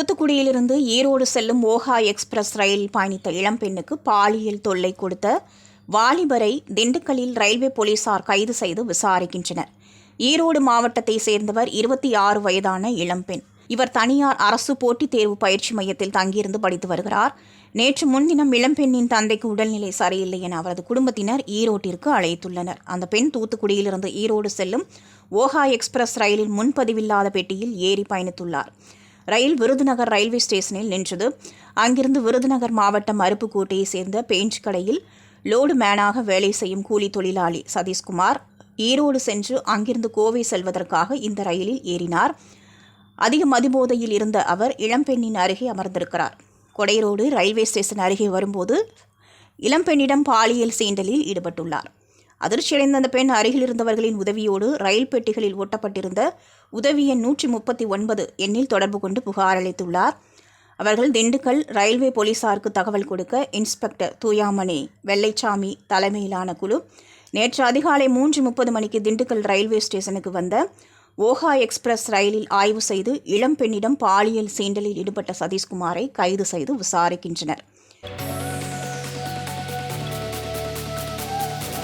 தூத்துக்குடியிலிருந்து ஈரோடு செல்லும் ஓஹா எக்ஸ்பிரஸ் ரயிலில் பயணித்த இளம்பெண்ணுக்கு பாலியல் தொல்லை கொடுத்த வாலிபரை திண்டுக்கல்லில் ரயில்வே போலீசார் கைது செய்து விசாரிக்கின்றனர். ஈரோடு மாவட்டத்தை சேர்ந்தவர் இருபத்தி ஆறு வயதான இளம்பெண் இவர் தனியார் அரசு போட்டித் தேர்வு பயிற்சி மையத்தில் தங்கியிருந்து படித்து வருகிறார். நேற்று முன்தினம் இளம்பெண்ணின் தந்தைக்கு உடல்நிலை சரியில்லை என அவரது குடும்பத்தினர் ஈரோட்டிற்கு அழைத்துள்ளனர். அந்த பெண் தூத்துக்குடியிலிருந்து ஈரோடு செல்லும் ஓஹா எக்ஸ்பிரஸ் ரயிலில் முன்பதிவில்லாத பெட்டியில் ஏறி பயணித்துள்ளார். ரயில் விருதுநகர் ரயில்வே ஸ்டேஷனில் நின்றது. அங்கிருந்து விருதுநகர் மாவட்டம் அருப்புக்கோட்டையை சேர்ந்த பெயிண்ட் கடையில் லோடு மேனாக வேலை செய்யும் கூலி தொழிலாளி சதீஷ்குமார் ஈரோடு சென்று அங்கிருந்து கோவை செல்வதற்காக இந்த ரயிலில் ஏறினார். அதிக மதுபோதையில் இருந்த அவர் இளம்பெண்ணின் அருகே அமர்ந்திருக்கிறார். கொடைரோடு ரயில்வே ஸ்டேஷன் அருகே வரும்போது இளம்பெண்ணிடம் பாலியல் சீண்டலில் ஈடுபட்டுள்ளார். அதிர்ச்சியடைந்த அந்த பெண் அருகில் இருந்தவர்களின் உதவியோடு ரயில் பெட்டிகளில் ஒட்டப்பட்டிருந்த உதவி எண் நூற்றி முப்பத்தி ஒன்பது எண்ணில் தொடர்பு கொண்டு புகார் அளித்துள்ளார். அவர்கள் திண்டுக்கல் ரயில்வே போலீசாருக்கு தகவல் கொடுக்க இன்ஸ்பெக்டர் தூயாமணி வெள்ளைச்சாமி தலைமையிலான குழு நேற்று அதிகாலை மூன்று முப்பது மணிக்கு திண்டுக்கல் ரயில்வே ஸ்டேஷனுக்கு வந்த ஓஹா எக்ஸ்பிரஸ் ரயிலில் ஆய்வு செய்து இளம்பெண்ணிடம் பாலியல் சீண்டலில் ஈடுபட்ட சதீஷ்குமாரை கைது செய்து விசாரிக்கின்றனர்.